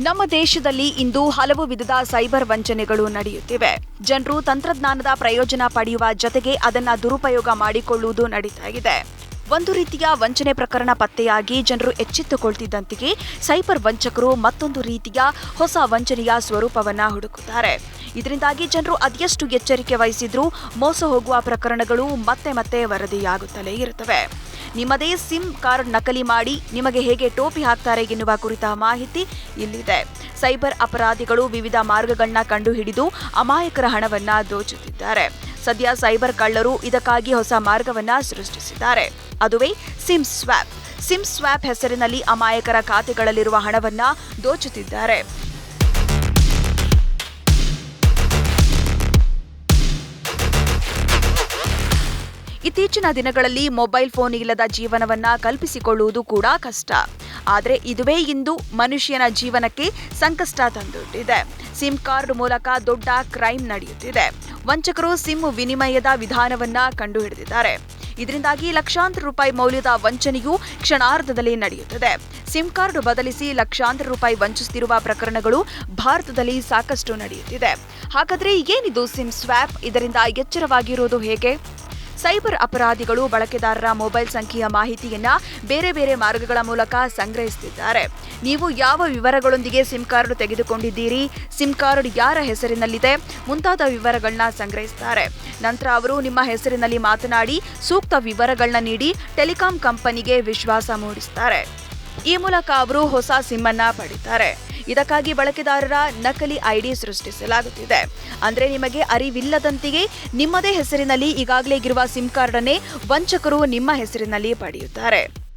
ನಮ್ಮ ದೇಶದಲ್ಲಿ ಇಂದು ಹಲವು ವಿಧದ ಸೈಬರ್ ವಂಚನೆಗಳು ನಡೆಯುತ್ತಿವೆ. ಜನರು ತಂತ್ರಜ್ಞಾನದ ಪ್ರಯೋಜನ ಪಡೆಯುವ ಜತೆಗೆ ಅದನ್ನ ದುರುಪಯೋಗ ಮಾಡಿಕೊಳ್ಳುವುದು ನಡೀತಾ ಇದೆ ಒಂದು ರೀತಿಯ ವಂಚನೆ ಪ್ರಕರಣ ಪತ್ತೆಯಾಗಿ ಜನರು ಎಚ್ಚೆತ್ತುಕೊಳ್ತಿದ್ದಂತೆಯೇ ಸೈಬರ್ ವಂಚಕರು ಮತ್ತೊಂದು ರೀತಿಯ ಹೊಸ ವಂಚನೆಯ ಸ್ವರೂಪವನ್ನ ಹುಡುಕುತ್ತಾರೆ. ಇದರಿಂದಾಗಿ ಜನರು ಅದೆಷ್ಟು ಎಚ್ಚರಿಕೆ ವಹಿಸಿದ್ರೂ ಮೋಸ ಹೋಗುವ ಪ್ರಕರಣಗಳು ಮತ್ತೆ ಮತ್ತೆ ವರದಿಯಾಗುತ್ತಲೇ ಇರುತ್ತವೆ. ನಿಮ್ಮದೇ ಸಿಮ್ ಕಾರ್ಡ್ ನಕಲಿ ಮಾಡಿ ನಿಮಗೆ ಹೇಗೆ ಟೋಪಿ ಹಾಕ್ತಾರೆ ಎನ್ನುವ ಕುರಿತ ಮಾಹಿತಿ ಇಲ್ಲಿದೆ. ಸೈಬರ್ ಅಪರಾಧಿಗಳು ವಿವಿಧ ಮಾರ್ಗಗಳನ್ನ ಕಂಡುಹಿಡಿದು ಅಮಾಯಕರ ಹಣವನ್ನ ದೋಚುತ್ತಿದ್ದಾರೆ. ಸದ್ಯ ಸೈಬರ್ ಕಳ್ಳರು ಇದಕ್ಕಾಗಿ ಹೊಸ ಮಾರ್ಗವನ್ನ ಸೃಷ್ಟಿಸಿದ್ದಾರೆ. ಅದುವೇ ಸಿಮ್ ಸ್ವ್ಯಾಪ್. ಸಿಮ್ ಸ್ವ್ಯಾಪ್ ಹೆಸರಿನಲ್ಲಿ ಅಮಾಯಕರ ಖಾತೆಗಳಲ್ಲಿರುವ ಹಣವನ್ನ ದೋಚುತ್ತಿದ್ದಾರೆ. ಇತ್ತೀಚಿನ ದಿನಗಳಲ್ಲಿ ಮೊಬೈಲ್ ಫೋನ್ ಇಲ್ಲದ ಜೀವನವನ್ನ ಕಲ್ಪಿಸಿಕೊಳ್ಳುವುದು ಕೂಡ ಕಷ್ಟ. ಆದರೆ ಇದುವೇ ಇಂದು ಮನುಷ್ಯನ ಜೀವನಕ್ಕೆ ಸಂಕಷ್ಟ ತಂದೊಡ್ಡಿದೆ ಸಿಮ್ ಕಾರ್ಡ್ ಮೂಲಕ ದೊಡ್ಡ ಕ್ರೈಮ್ ನಡೆಯುತ್ತಿದೆ. ವಂಚಕರು ಸಿಮ್ ವಿನಿಮಯದ ವಿಧಾನವನ್ನ ಕಂಡುಹಿಡಿದಿದ್ದಾರೆ. ಇದರಿಂದಾಗಿ ಲಕ್ಷಾಂತರ ರೂಪಾಯಿ ಮೌಲ್ಯದ ವಂಚನೆಯು ಕ್ಷಣಾರ್ಧದಲ್ಲಿ ನಡೆಯುತ್ತದೆ. ಸಿಮ್ ಕಾರ್ಡ್ ಬದಲಿಸಿ ಲಕ್ಷಾಂತರ ರೂಪಾಯಿ ವಂಚಿಸುತ್ತಿರುವ ಪ್ರಕರಣಗಳು ಭಾರತದಲ್ಲಿ ಸಾಕಷ್ಟು ನಡೆಯುತ್ತಿದೆ. ಹಾಗಾದರೆ ಏನಿದು ಸಿಮ್ ಸ್ವ್ಯಾಪ್? ಇದರಿಂದ ಎಚ್ಚರವಾಗಿರುವುದು ಹೇಗೆ? ಸೈಬರ್ ಅಪರಾಧಿಗಳು ಬಳಕೆದಾರರ ಮೊಬೈಲ್ ಸಂಖ್ಯೆಯ ಮಾಹಿತಿಯನ್ನ ಬೇರೆ ಬೇರೆ ಮಾರ್ಗಗಳ ಮೂಲಕ ಸಂಗ್ರಹಿಸುತ್ತಿದ್ದಾರೆ. ನೀವು ಯಾವ ವಿವರಗಳೊಂದಿಗೆ ಸಿಮ್ ಕಾರ್ಡ್ ತೆಗೆದುಕೊಂಡಿದ್ದೀರಿ? ಸಿಮ್ ಕಾರ್ಡ್ ಯಾರ ಹೆಸರಿನಲ್ಲಿದೆ? ಮುಂತಾದ ವಿವರಗಳನ್ನ ಸಂಗ್ರಹಿಸುತ್ತಾರೆ ನಂತರ ಅವರು ನಿಮ್ಮ ಹೆಸರಿನಲ್ಲಿ ಮಾತನಾಡಿ ಸೂಕ್ತ ವಿವರಗಳನ್ನ ನೀಡಿ ಟೆಲಿಕಾಂ ಕಂಪನಿಗೆ ವಿಶ್ವಾಸ ಮೂಡಿಸುತ್ತಾರೆ ಈ ಮೂಲಕ ಅವರು ಹೊಸ ಸಿಮ್ ಅನ್ನ ಪಡಿತಾರೆ ಇದಕ್ಕಾಗಿ ಬಳಕೆದಾರರ ನಕಲಿ ಐಡಿ ಸೃಷ್ಟಿಸಲಾಗುತ್ತಿದೆ. ಅಂದ್ರೆ ನಿಮಗೆ ಅರಿವಿಲ್ಲದಂತೆಯೇ ನಿಮ್ಮದೇ ಹೆಸರಿನಲ್ಲಿ ಈಗಾಗಲೇ ಇರುವ ಸಿಮ್ ಕಾರ್ಡ್ ಅನ್ನೇ ವಂಚಕರು ನಿಮ್ಮ ಹೆಸರಿನಲ್ಲಿ ಪಡೆಯುತ್ತಾರೆ.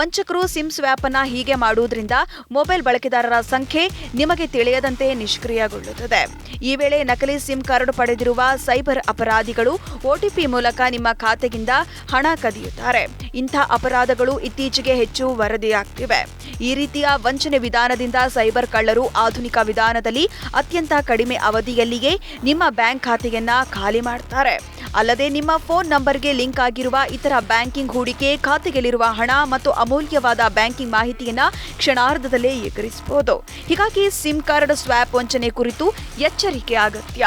ವಂಚಕರು ಸಿಮ್ ಸ್ವ್ಯಾಪ್ ಅನ್ನ ಹೀಗೆ ಮಾಡುವುದರಿಂದ ಮೊಬೈಲ್ ಬಳಕೆದಾರರ ಸಂಖ್ಯೆ ನಿಮಗೆ ತಿಳಿಯದಂತೆ ನಿಷ್ಕ್ರಿಯಗೊಳ್ಳುತ್ತದೆ. ಈ ವೇಳೆ ನಕಲಿ ಸಿಮ್ ಕಾರ್ಡ್ ಪಡೆದಿರುವ ಸೈಬರ್ ಅಪರಾಧಿಗಳು ಒಟಿಪಿ ಮೂಲಕ ನಿಮ್ಮ ಖಾತೆಗಿಂದ ಹಣ ಕದಿಯುತ್ತಾರೆ. ಇಂಥ ಅಪರಾಧಗಳು ಇತ್ತೀಚೆಗೆ ಹೆಚ್ಚು ವರದಿಯಾಗ್ತಿವೆ. ಈ ರೀತಿಯ ವಂಚನೆ ವಿಧಾನದಿಂದ ಸೈಬರ್ ಕಳ್ಳರು ಆಧುನಿಕ ವಿಧಾನದಲ್ಲಿ ಅತ್ಯಂತ ಕಡಿಮೆ ಅವಧಿಯಲ್ಲಿಯೇ ನಿಮ್ಮ ಬ್ಯಾಂಕ್ ಖಾತೆಯನ್ನ ಖಾಲಿ ಮಾಡ್ತಾರೆ. ಅಲ್ಲದೆ ನಿಮ್ಮ ಫೋನ್ ನಂಬರ್ಗೆ ಲಿಂಕ್ ಆಗಿರುವ ಇತರ ಬ್ಯಾಂಕಿಂಗ್ ಹೂಡಿಕೆ ಖಾತೆಗಳಿರುವ ಹಣ ಮತ್ತು ಅಮೂಲ್ಯವಾದ ಬ್ಯಾಂಕಿಂಗ್ ಮಾಹಿತಿಯನ್ನು ಕ್ಷಣಾರ್ಧದಲ್ಲೇ ಏಕರಿಸಬಹುದು ಹೀಗಾಗಿ ಸಿಮ್ ಕಾರ್ಡ್ ಸ್ವ್ಯಾಪ್ ವಂಚನೆ ಕುರಿತು ಎಚ್ಚರಿಕೆ ಅಗತ್ಯ.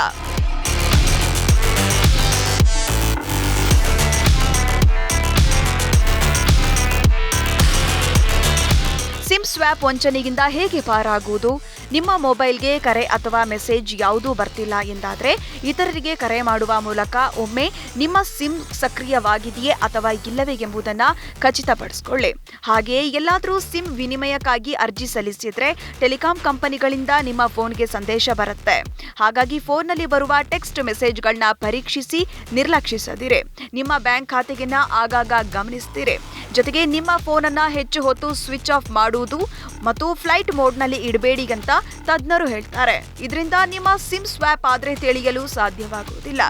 ಸ್ವ್ಯಾಪ್ ವಂಚನೆಯಿಂದ ಹೇಗೆ ಪಾರಾಗುವುದು? ನಿಮ್ಮ ಮೊಬೈಲ್ಗೆ ಕರೆ ಅಥವಾ ಮೆಸೇಜ್ ಯಾವುದೂ ಬರ್ತಿಲ್ಲ ಎಂದಾದರೆ ಇತರರಿಗೆ ಕರೆ ಮಾಡುವ ಮೂಲಕ ಒಮ್ಮೆ ನಿಮ್ಮ ಸಿಮ್ ಸಕ್ರಿಯವಾಗಿದೆಯೇ ಅಥವಾ ಇಲ್ಲವೇ ಎಂಬುದನ್ನು ಖಚಿತಪಡಿಸಿಕೊಳ್ಳಿ. ಹಾಗೆಯೇ ಎಲ್ಲಾದರೂ ಸಿಮ್ ವಿನಿಮಯಕ್ಕಾಗಿ ಅರ್ಜಿ ಸಲ್ಲಿಸಿದರೆ ಟೆಲಿಕಾಂ ಕಂಪನಿಗಳಿಂದ ನಿಮ್ಮ ಫೋನ್ಗೆ ಸಂದೇಶ ಬರುತ್ತೆ. ಹಾಗಾಗಿ ಫೋನ್ನಲ್ಲಿ ಬರುವ ಟೆಕ್ಸ್ಟ್ ಮೆಸೇಜ್ಗಳನ್ನ ಪರೀಕ್ಷಿಸಿ ನಿರ್ಲಕ್ಷಿಸದಿರಿ. ನಿಮ್ಮ ಬ್ಯಾಂಕ್ ಖಾತೆಗೆನ್ನ ಆಗಾಗ ಗಮನಿಸ್ತೀರಿ. ಜೊತೆಗೆ ನಿಮ್ಮ ಫೋನನ್ನು ಹೆಚ್ಚು ಹೊತ್ತು ಸ್ವಿಚ್ ಆಫ್ ಮಾಡುವುದು ಮತ್ತು ಫ್ಲೈಟ್ ಮೋಡ್ನಲ್ಲಿ ಇಡಬೇಡಿ ಅಂತ ತಜ್ಞರು ಹೇಳ್ತಾರೆ. ಇದರಿಂದ ನಿಮ್ಮ ಸಿಮ್ ಸ್ವ್ಯಾಪ್ ಆದ್ರೆ ತಿಳಿಯಲು ಸಾಧ್ಯವಾಗುವುದಿಲ್ಲ.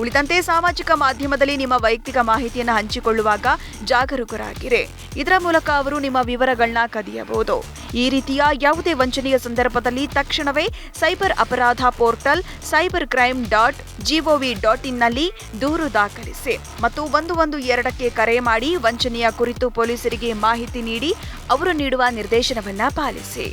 ಉಳಿದಂತೆ ಸಾಮಾಜಿಕ ಮಾಧ್ಯಮದಲ್ಲಿ ನಿಮ್ಮ ವೈಯಕ್ತಿಕ ಮಾಹಿತಿಯನ್ನು ಹಂಚಿಕೊಳ್ಳುವಾಗ ಜಾಗರೂಕರಾಗಿರಿ. ಇದರ ಮೂಲಕ ಅವರು ನಿಮ್ಮ ವಿವರಗಳನ್ನ ಕದಿಯಬಹುದು. ಈ ರೀತಿಯ ಯಾವುದೇ ವಂಚನೆಯ ಸಂದರ್ಭದಲ್ಲಿ ತಕ್ಷಣವೇ ಸೈಬರ್ ಅಪರಾಧ portal cyber crime dot G O V dot ಇನ್ನಲ್ಲಿ ದೂರು ದಾಖಲಿಸಿ ಮತ್ತು ಒಂದು ಒಂದು ಎರಡಕ್ಕೆ ಕರೆ ಮಾಡಿ ವಂಚನೆಯ ಕುರಿತು ಪೊಲೀಸರಿಗೆ ಮಾಹಿತಿ ನೀಡಿ ಅವರು ನೀಡುವ ನಿರ್ದೇಶನವನ್ನ ಪಾಲಿಸಿ.